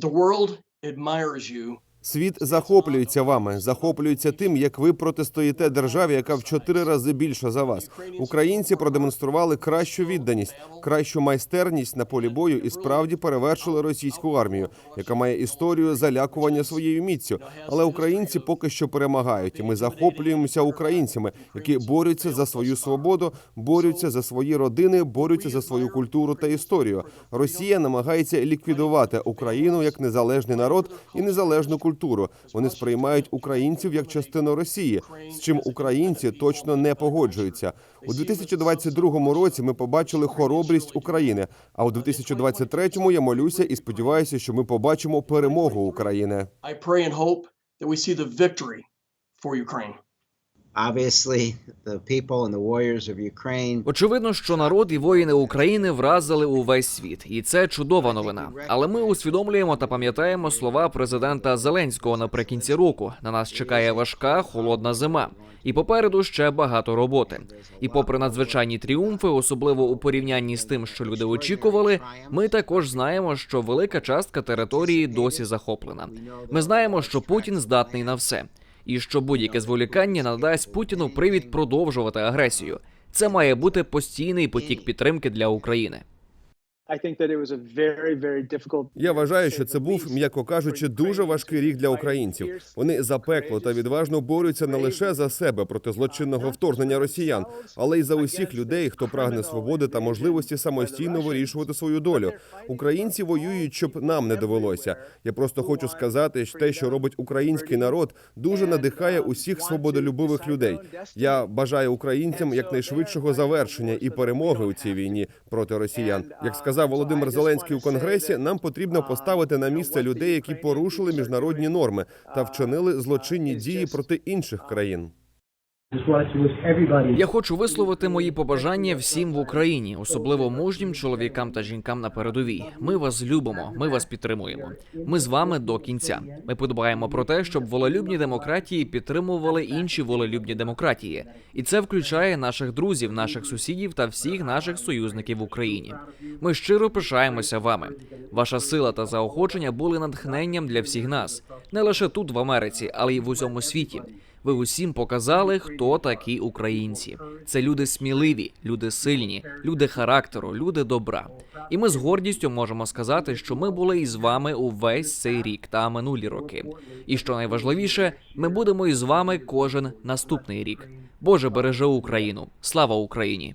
The world admires you Світ захоплюється вами, захоплюється тим, як ви протистоїте державі, яка в чотири рази більша за вас. Українці продемонстрували кращу відданість, кращу майстерність на полі бою і справді перевершили російську армію, яка має історію залякування своєю міцю. Але українці поки що перемагають, і ми захоплюємося українцями, які борються за свою свободу, борються за свої родини, борються за свою культуру та історію. Росія намагається ліквідувати Україну як незалежний народ і незалежну культуру. Вони сприймають українців як частину Росії, з чим українці точно не погоджуються. У 2022 році ми побачили хоробрість України. А у 2023 я молюся і сподіваюся, що ми побачимо перемогу України. For Ukraine. Очевидно, що народ і воїни України вразили увесь світ, і це чудова новина. Але ми усвідомлюємо та пам'ятаємо слова президента Зеленського наприкінці року. На нас чекає важка холодна зима, і попереду ще багато роботи. І попри надзвичайні тріумфи, особливо у порівнянні з тим, що люди очікували, ми також знаємо, що велика частка території досі захоплена. Ми знаємо, що Путін здатний на все, і що будь-яке зволікання надасть Путіну привід продовжувати агресію. Це має бути постійний потік підтримки для України. Я вважаю, що це був, м'яко кажучи, дуже важкий рік для українців. Вони запекло та відважно борються не лише за себе проти злочинного вторгнення росіян, але й за усіх людей, хто прагне свободи та можливості самостійно вирішувати свою долю. Українці воюють, щоб нам не довелося. Я просто хочу сказати, що те, що робить український народ, дуже надихає усіх свободолюбивих людей. Я бажаю українцям якнайшвидшого завершення і перемоги у цій війні проти росіян. Як сказав Володимир Зеленський у конгресі, нам потрібно поставити на місце людей, які порушили міжнародні норми та вчинили злочинні дії проти інших країн. Я хочу висловити мої побажання всім в Україні, особливо мужнім чоловікам та жінкам на передовій. Ми вас любимо, ми вас підтримуємо. Ми з вами до кінця. Ми подбаємо про те, щоб волелюбні демократії підтримували інші волелюбні демократії, і це включає наших друзів, наших сусідів та всіх наших союзників в Україні. Ми щиро пишаємося вами. Ваша сила та заохочення були натхненням для всіх нас, не лише тут, в Америці, але й в усьому світі. Ви усім показали, хто такі українці. Це люди сміливі, люди сильні, люди характеру, люди добра. І ми з гордістю можемо сказати, що ми були із вами увесь цей рік та минулі роки. І що найважливіше, ми будемо із вами кожен наступний рік. Боже береже Україну. Слава Україні!